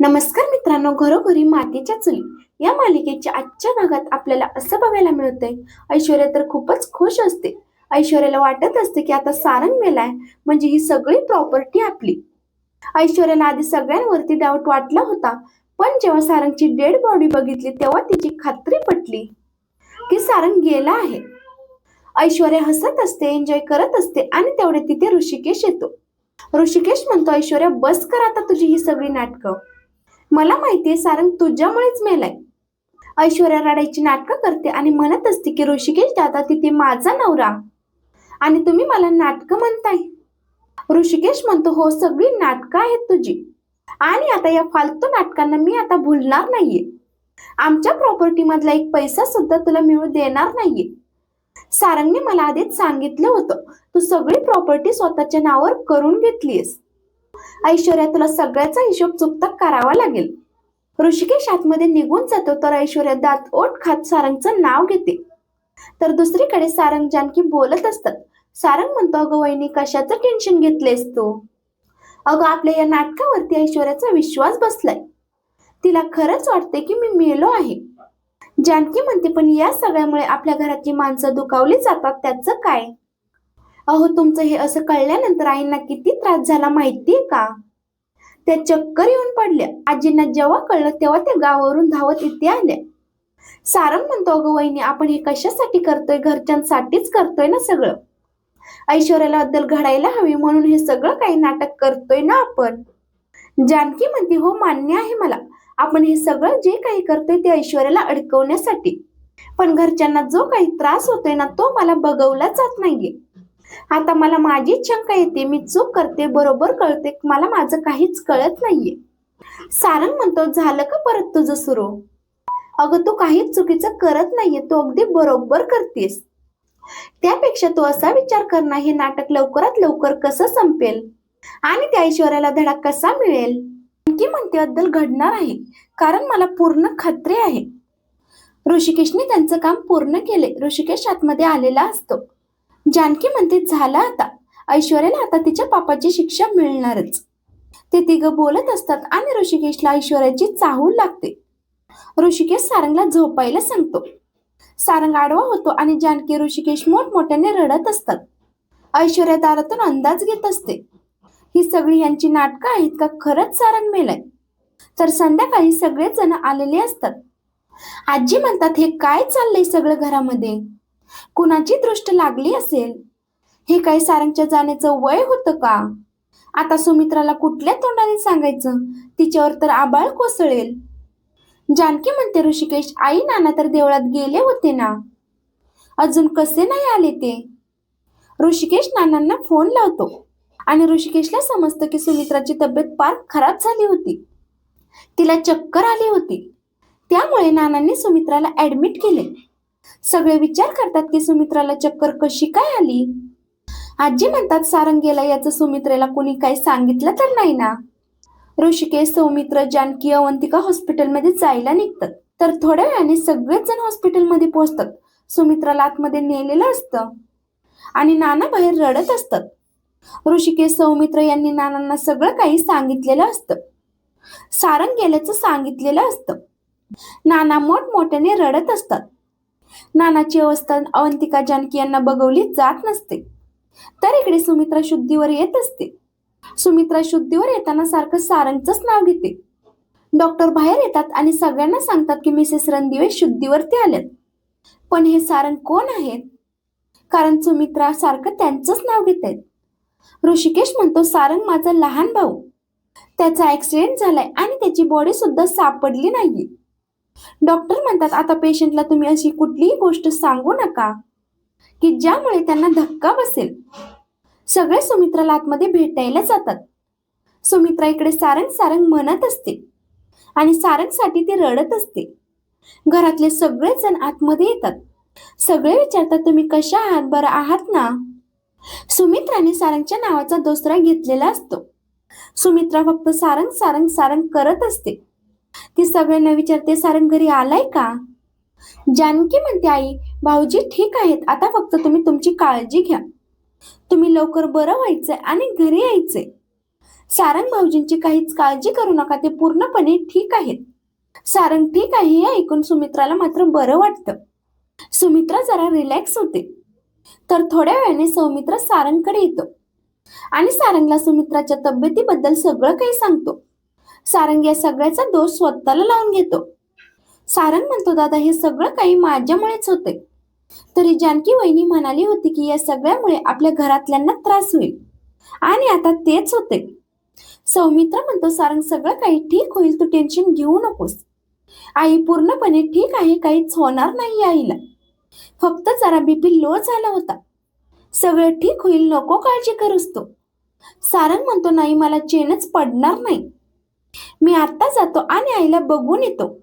नमस्कार मित्रांनो घरोघरी मातीच्या चुली या मालिकेच्या आजच्या भागात आपल्याला असं बघायला मिळतंय ऐश्वर्या तर खूपच खुश असते. ऐश्वर्याला वाटत असते की आता सारंग मेलाय म्हणजे ही सगळी प्रॉपर्टी आपली. ऐश्वर्याला आधी सगळ्यांवरती डाऊट वाटला होता पण जेव्हा सारंगची डेड बॉडी बघितली तेव्हा तिची खात्री पटली की सारंग गेला आहे. ऐश्वर्या हसत असते एन्जॉय करत असते आणि तेवढे तिथे ऋषिकेश येतो. ऋषिकेश म्हणतो ऐश्वर्या बस कर आता तुझी ही सगळी नाटकं. मला माहितीये सारंग तुझ्यामुळेच मेलाय. ऐश्वर्या राडायची नाटकं करते आणि म्हणत असते की ऋषिकेश दादा तिथे माझा नवरा. आणि तुम्ही मला नाटकं म्हणताय. ऋषिकेश म्हणतो हो सगळी नाटकं आहेत तुझी. आणि आता या फालतू नाटकांना मी आता भुलणार नाहीये. आमच्या प्रॉपर्टी मधला एक पैसा सुद्धा तुला मिळू देणार नाहीये. सारंगने मला आधीच सांगितलं होतं तू सगळी प्रॉपर्टी स्वतःच्या नावावर करून घेतलीस ऐश्वर्या तुला सगळ्याचा हिशोब चुकता करावा लागेल. ऋषिकेश आतमध्ये निघून जातो तर ऐश्वर्या दात ओठ खात सारंगचं नाव घेते. तर दुसरीकडे सारंग जानकी बोलत असतात. सारंग म्हणतो अगं वहिनी कशाचं टेन्शन घेतलेस तू? अगं आपल्या या नाटकावरती ऐश्वर्याचा विश्वास बसलाय. तिला खरंच वाटते की मी मेलो आहे. जानकी म्हणते पण या सगळ्यामुळे आपल्या घरातली माणसं दुखावली जातात त्याचं काय? अहो तुमचं हे असं कळल्यानंतर आईंना किती त्रास झाला माहितीये का? त्या चक्कर येऊन पडल्या आजींना जेव्हा कळलं तेव्हा त्या गावावरून धावत इथे आल्या. सारंग म्हणतो अगं वहिनी आपण हे कशासाठी करतोय? घरच्यांसाठीच करतोय ना सगळं. ऐश्वर्याला बद्दल घडायला हवी म्हणून हे सगळं काही नाटक करतोय ना आपण. जानकी म्हणते हो मान्य आहे मला. आपण हे सगळं जे काही करतोय ते ऐश्वर्याला अडकवण्यासाठी. पण घरच्यांना जो काही त्रास होतोय ना तो मला बघवला जात नाहीये. आता मला माझीच शंका येते मी चूक करते बरोबर कळते मला माझं काहीच कळत नाहीये. सारंग म्हणतो झालं का परत तुझं सुरू? अगं तू काहीच चुकीचं करत नाहीये तू अगदी बरोबर करतेस. त्यापेक्षा तू असा विचार करणार हे नाटक लवकरात लवकर कसं संपेल? आणि त्या ऐश्वर्याला धडा कसा मिळेल? की म्हणते बद्दल घडणार आहे कारण मला पूर्ण खात्री आहे. ऋषिकेशने त्यांचं काम पूर्ण केले ऋषिकेश आतमध्ये आलेला असतो. जानकी म्हणते झालं आता. ऐश्वर्याला आता तिच्या पापाची शिक्षा मिळणारच. ते तिघं बोलत असतात आणि ऋषिकेशला ऐश्वर्याची चाहूल लागते. ऋषिकेश सारंगला झोपायला सांगतो. सारंग आडवा होतो आणि जानकी ऋषिकेश मोठमोठ्याने रडत असतात. ऐश्वर्या दारातून अंदाज घेत असते. ही सगळी यांची नाटकं आहेत का? खरंच सारंग मेलाय. तर संध्याकाळी सगळेच जण आलेले असतात. आजी म्हणतात हे काय चाललंय सगळं घरामध्ये? कुणाची दृष्ट लागली असेल? हे काही सारंगच्या जाण्याचं वय होतं का? आता सुमित्राला कुठल्या तोंडाने सांगायचं? तिच्यावर तर आबाळ कोसळेल. जानकी म्हणते ऋषिकेश आई नाना तर देवळात गेले होते ना? अजून कसे नाही आले ते? ऋषिकेश नानांना फोन लावतो आणि ऋषिकेशला समजतं की सुमित्राची तब्येत फार खराब झाली होती. तिला चक्कर आली होती. त्यामुळे नानांनी सुमित्राला ऍडमिट केले. सगळे विचार करतात की सुमित्राला चक्कर कशी काय आली? आजी म्हणतात सारंगेला याचं सुमित्रेला कोणी काही सांगितलं तर नाही ना? ऋषिकेश सौमित्र जानकी अवंतिका हॉस्पिटलमध्ये जायला निघतात. तर थोड्या वेळाने सगळेच जण हॉस्पिटलमध्ये पोहोचतात. सुमित्राला आतमध्ये नेलेलं असतं. आणि नाना बाहेर रडत असतात. ऋषिकेश सौमित्र यांनी नानांना सगळं काही सांगितलेलं असतं. सारंग गेल्याचं सांगितलेलं असतं. नाना मोठमोठ्याने रडत असतात. नानाची अवस्था अवंतिका जानकी यांना बघवली जात नसते. तर इकडे सुमित्रा शुद्धीवर येत असते. सुमित्रा शुद्धीवर येताना सारखं सारंगचंच नाव घेते. डॉक्टर बाहेर येतात आणि सगळ्यांना सांगतात की मिसेस रणदिवे शुद्धीवरती आल्यात पण हे सारंग कोण आहेत? कारण सुमित्रा सारखं त्यांचंच नाव घेत. आहेत ऋषिकेश म्हणतो सारंग माझा लहान भाऊ. त्याचा ऍक्सिडेंट झालाय आणि त्याची बॉडी सुद्धा सापडली नाहीये. डॉक्टर म्हणतात आता पेशंटला तुम्ही अशी कुठलीही गोष्ट सांगू नका की ज्यामुळे त्यांना धक्का बसेल. सगळे सुमित्राला आतमध्ये भेटायला जातात. सुमित्रा इकडे सारंग सारंग म्हणत असते आणि सारंगसाठी ती रडत असते. घरातले सगळेच जण आतमध्ये येतात. सगळे विचारतात तुम्ही कशा आहात? बरं आहात ना? सुमित्राने सारंगच्या नावाचा दुसरा घेतलेला असतो. सुमित्रा फक्त सारंग सारंग सारंग करत असते. ती सगळ्यांना विचारते सारंग घरी आलाय का? जानकी म्हणते आई भाऊजी ठीक आहेत. आता फक्त तुम्ही तुमची काळजी घ्या. तुम्ही लवकर बरं व्हायचंय आणि घरी यायचंय. सारंग भाऊजींची काहीच काळजी करू नका. ते पूर्णपणे ठीक आहेत. सारंग ठीक आहे. हे ऐकून सुमित्राला मात्र बरं वाटतं. सुमित्रा जरा रिलॅक्स होते. तर थोड्या वेळाने सौमित्र सारंगकडे येतो. आणि सारंगला सुमित्राच्या तब्येतीबद्दल सगळं काही सांगतो. सारंग या सगळ्याचा दोष स्वतःला लावून घेतो. सारंग म्हणतो दादा हे सगळं काही माझ्यामुळेच होते तरी जानकी वहिनी म्हणाली होती की या सगळ्यामुळे आपल्या घरातल्यांना त्रास होईल. आणि आता तेच होते सौमित्र म्हणतो सारंग सगळं काही ठीक होईल तू टेन्शन घेऊ नकोस. आई पूर्णपणे ठीक आहे काहीच होणार नाही आईला. फक्त जरा बीपी लो झाला होता. सगळं ठीक होईल नको काळजी करूस तो. सारंग म्हणतो नाही मला चेनच पडणार नाही. मी आत्ता जातो आणि आईला बघून येतो.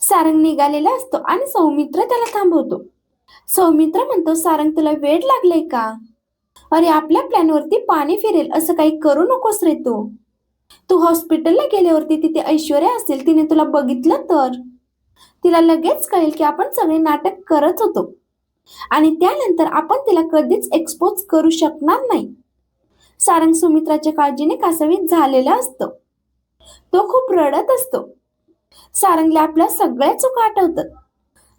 सारंग निघालेला असतो आणि सौमित्र त्याला थांबवतो. सौमित्र म्हणतो सारंग तुला वेळ लागलाय का? अरे आपल्या प्लॅनवरती पाणी फिरेल असं काही करू नकोस रे तू. तू हॉस्पिटलला गेल्यावरती तिथे ऐश्वर्या असेल तिने तुला बघितलं तर. तिला लगेच कळेल की आपण सगळे नाटक करत होतो. आणि त्यानंतर आपण तिला कधीच एक्सपोज करू शकणार नाही. सारंग सुमित्राच्या काळजीने कासावीत झालेला असतं. तो खूप रडत असतो. सारंगला आपल्या सगळ्या चुका आठवतात.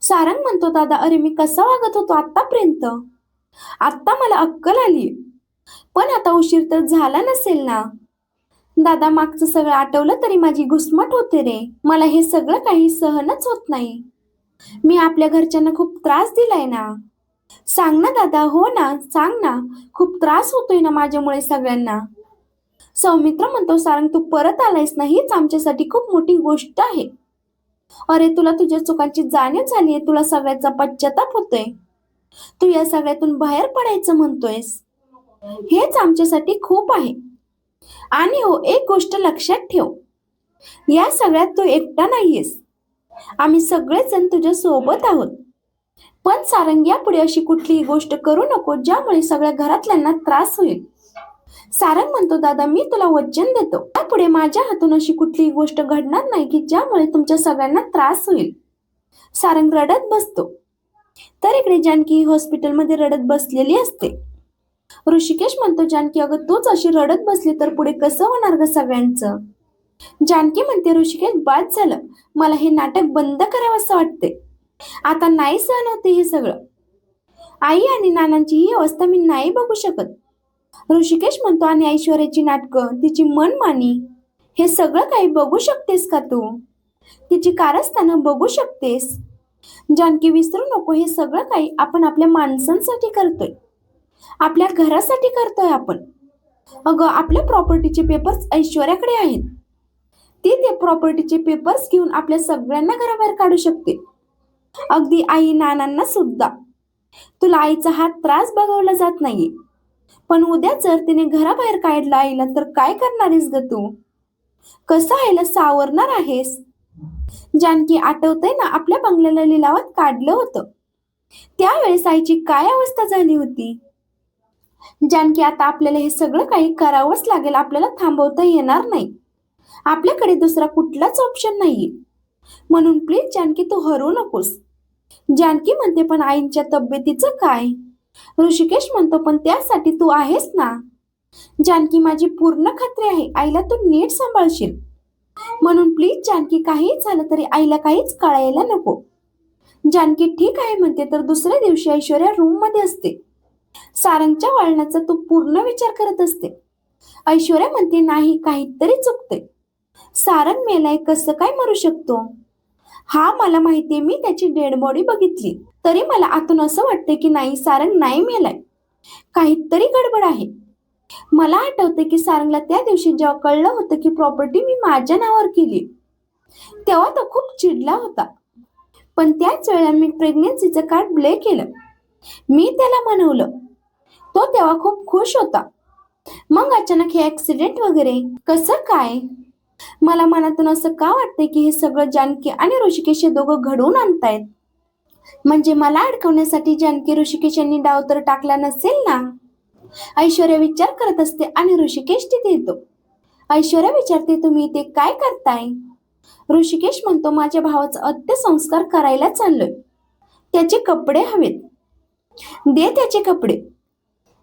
सारंग म्हणतो दादा अरे मी कसा वागत होतो आतापर्यंत आत्ता मला अक्कल आली पण आता उशीर तर झाला नसेल ना? दादा मागचं सगळं आठवलं तरी माझी घुसमट होते रे. मला हे सगळं काही सहनच होत नाही. मी आपल्या घरच्यांना खूप त्रास दिलाय ना? सांग ना दादा हो ना सांग ना. खूप त्रास होतोय ना माझ्यामुळे सगळ्यांना? सौमित्र म्हणतो सारंग तू परत आलायस ना? हीच आमच्यासाठी खूप मोठी गोष्ट आहे. अरे तुला तुझ्या चुकांची जाणीव झाली आहे तुला सगळ्याचा पश्चाताप होतोय. तू या सगळ्यातून बाहेर पडायचं म्हणतोयस. हेच आमच्यासाठी खूप आहे. आणि हो एक गोष्ट लक्षात ठेव. या सगळ्यात तू एकटा नाहीयेस. आम्ही सगळेजण तुझ्या सोबत आहोत. पण सारंग यापुढे अशी कुठलीही गोष्ट करू नको ज्यामुळे सगळ्या घरातल्यांना त्रास होईल. सारंग म्हणतो दादा मी तुला वचन देतो. पुढे माझ्या हातून अशी कुठलीही गोष्ट घडणार नाही की ज्यामुळे तुमच्या सगळ्यांना त्रास होईल. सारंग रडत बसतो. तर इकडे जानकी हॉस्पिटलमध्ये रडत बसलेली असते. ऋषिकेश म्हणतो जानकी अगं तूच अशी रडत बसली तर पुढे कसं होणार ग सगळ्यांचं? जानकी म्हणते ऋषिकेश बाद झालं. मला हे नाटक बंद करावं असं वाटते आता नाही सहन होते हे सगळं. आई आणि नानांची ही अवस्था मी नाही बघू शकत. ऋषिकेश म्हणतो आणि ऐश्वर्याची नाटकं तिची मनमानी हे सगळं काही बघू शकतेस का तू? तिची कारस्थानं बघू शकतेस. जानकी विसरू नको हे सगळं काही आपण आपल्या माणसांसाठी करतोय. आपल्या घरासाठी करतोय आपण. अगं आपल्या प्रॉपर्टीचे पेपर्स ऐश्वर्याकडे आहेत. ती ते प्रॉपर्टीचे पेपर्स घेऊन आपल्या सगळ्यांना घराबाहेर काढू शकते. अगदी आई नानांना सुद्धा. तुला आईचा हात त्रास बघवला जात नाहीये. पण उद्या जर तिने घराबाहेर काढला आईला तर काय करणारेस ग तू? कसं आईला सावरणार आहेस? जानकी आठवतंय ना आपल्या बंगल्याला लिलावात काढलं होतं. त्यावेळेस आईची काय अवस्था झाली होती? जानकी आता आपल्याला हे सगळं काही करावंच लागेल आपल्याला थांबवता येणार नाही. आपल्याकडे दुसरा कुठलाच ऑप्शन नाहीये. म्हणून प्लीज जानकी तू हरू नकोस. जानकी म्हणते पण आईंच्या तब्येतीचं काय? ऋषिकेश म्हणतो पण त्यासाठी तू आहेस ना? जानकी माझी पूर्ण खात्री आहे. आईला तू नीट सांभाळशील. म्हणून प्लीज जानकी काहीच झालं तरी आईला काहीच कळायला नको. जानकी ठीक आहे म्हणते तर दुसऱ्या दिवशी ऐश्वर्या रूममध्ये असते. सारंगच्या वळणाचा तू पूर्ण विचार करत असते. ऐश्वर्या म्हणते नाही काहीतरी चुकते सारंग मेलाय कसं काय मरू शकतो? हा मला माहितीये मी त्याची डेड बॉडी बघितली. तरी मला आतून असं वाटतं की नाही सारंग नाही मेलाय. काहीतरी गडबड आहे. मला आठवते की सारंगला त्या दिवशी जेव्हा कळलं होतं की प्रॉपर्टी मी माझ्या नावावर केली. तेव्हा तो खूप चिडला होता. पण त्याच वेळेला मी प्रेग्नेन्सीचं कार्ड ब्ले केलं. मी त्याला म्हणवलं. तो तेव्हा खूप खुश होता. मग अचानक हे ऍक्सिडेंट वगैरे कसं काय? मला मनातून असं का वाटतंय की हे सगळं जानकी आणि ऋषिकेश हे दोघं घडवून आणतायत? म्हणजे मला अडकवण्यासाठी जानकी ऋषिकेश यांनी डाव तर टाकला नसेल ना? ऐश्वर्या विचार करत असते आणि ऋषिकेश तिथे येतो. ऐश्वर्या विचारते तुम्ही ते काय करताय? ऋषिकेश म्हणतो माझ्या भावाचा अंत्यसंस्कार करायला चाललोय. त्याचे कपडे हवेत. दे त्याचे कपडे.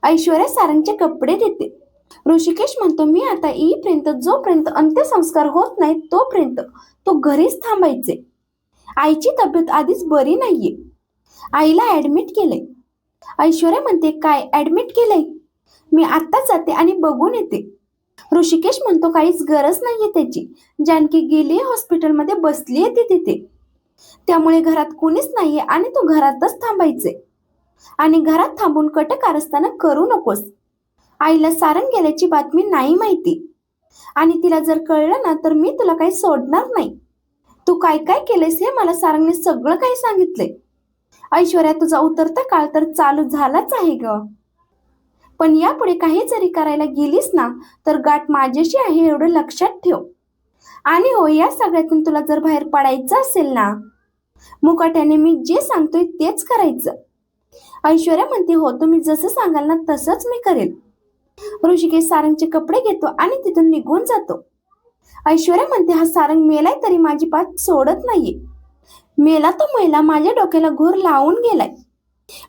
ऐश्वर्या सारंगचे कपडे देते. ऋषिकेश म्हणतो मी आता येईपर्यंत जोपर्यंत अंत्यसंस्कार होत नाहीत तोपर्यंत तो घरीच थांबायचे. आईची तब्येत आधीच बरी नाहीये. आईला ऍडमिट केलंय. ऐश्वर्या म्हणते काय ऍडमिट केलंय? मी आत्ताच जाते आणि बघून येते. ऋषिकेश म्हणतो काहीच गरज नाहीये त्याची. जानकी गेली हॉस्पिटलमध्ये बसली आहे ती तिथे. त्यामुळे घरात कोणीच नाहीये आणि तो घरातच थांबायचे. आणि घरात थांबून कट कारस्थानं करू नकोस. आईला सारंग गेल्याची बातमी नाही माहिती. आणि तिला जर कळलं ना तर मी तुला काही सोडणार नाही. तू काय काय केलंयस हे मला सारंगने सगळं काही सांगितलंय. ऐश्वर्या तुझा उतरता काळ तर चालू झालाच आहे ग. पण यापुढे काही जरी करायला गेलीस ना तर गाठ माझ्याशी आहे एवढं लक्षात ठेव. आणि हो या सगळ्यातून तुला जर बाहेर पडायचं असेल ना मुकाट्याने मी जे सांगतोय तेच करायचं. ऐश्वर्या म्हणते हो तुम्ही जसं सांगाल ना तसंच मी करेल. ऋषिकेश सारंगचे कपडे घेतो आणि तिथून निघून जातो. ऐश्वर्या म्हणते हा सारंग मेलाय तरी माझी पाठ सोडत नाहीये. मेला तो महिला माझ्या डोक्याला घोर लावून गेलाय.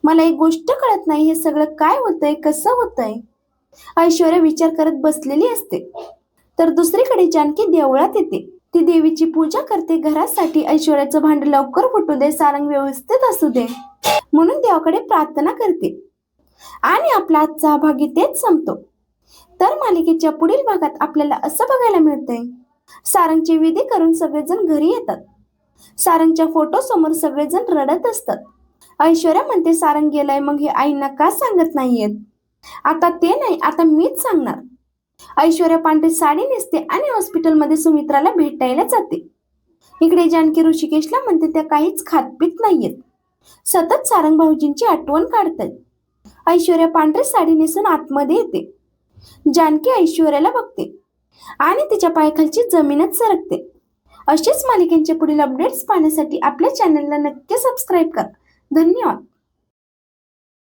मला एक गोष्ट कळत नाही हे सगळं काय होतंय कसं होतंय? ऐश्वर्या विचार करत बसलेली असते. तर दुसरीकडे जानकी देवळात येते. ती देवीची पूजा करते. घरासाठी ऐश्वर्याचं भांड लवकर फुटू दे सारंग व्यवस्थित असू दे. म्हणून देवाकडे प्रार्थना करते. आणि आपला आजचा भाग इथेच संपतो. तर मालिकेच्या पुढील भागात आपल्याला असं बघायला मिळतंय. सारंगची विधी करून सगळेजण घरी येतात. सारंगच्या फोटो समोर सगळेजण रडत असतात. ऐश्वर्या म्हणते सारंग गेलाय मग हे आईंना का सांगत नाहीयेत? आता ते नाही आता मीच सांगणार. ऐश्वर्या पांढरी साडी नेसते आणि हॉस्पिटलमध्ये सुमित्राला भेटायला जाते. इकडे जानकी ऋषिकेशला म्हणते त्या काहीच खातपीत नाहीयेत. सतत सारंग भाऊजींची आठवण काढतायत ऐश्वर्या पांढरी साडी नेसून आतमध्ये येते. जानकी ऐश्वर्याला बघते आणि तिच्या पायाखालची जमीनच सरकते. असेच मालिकेंचे पुढील अपडेट्स पाहण्यासाठी आपल्या चॅनलला नक्की सबस्क्राईब करा. धन्यवाद.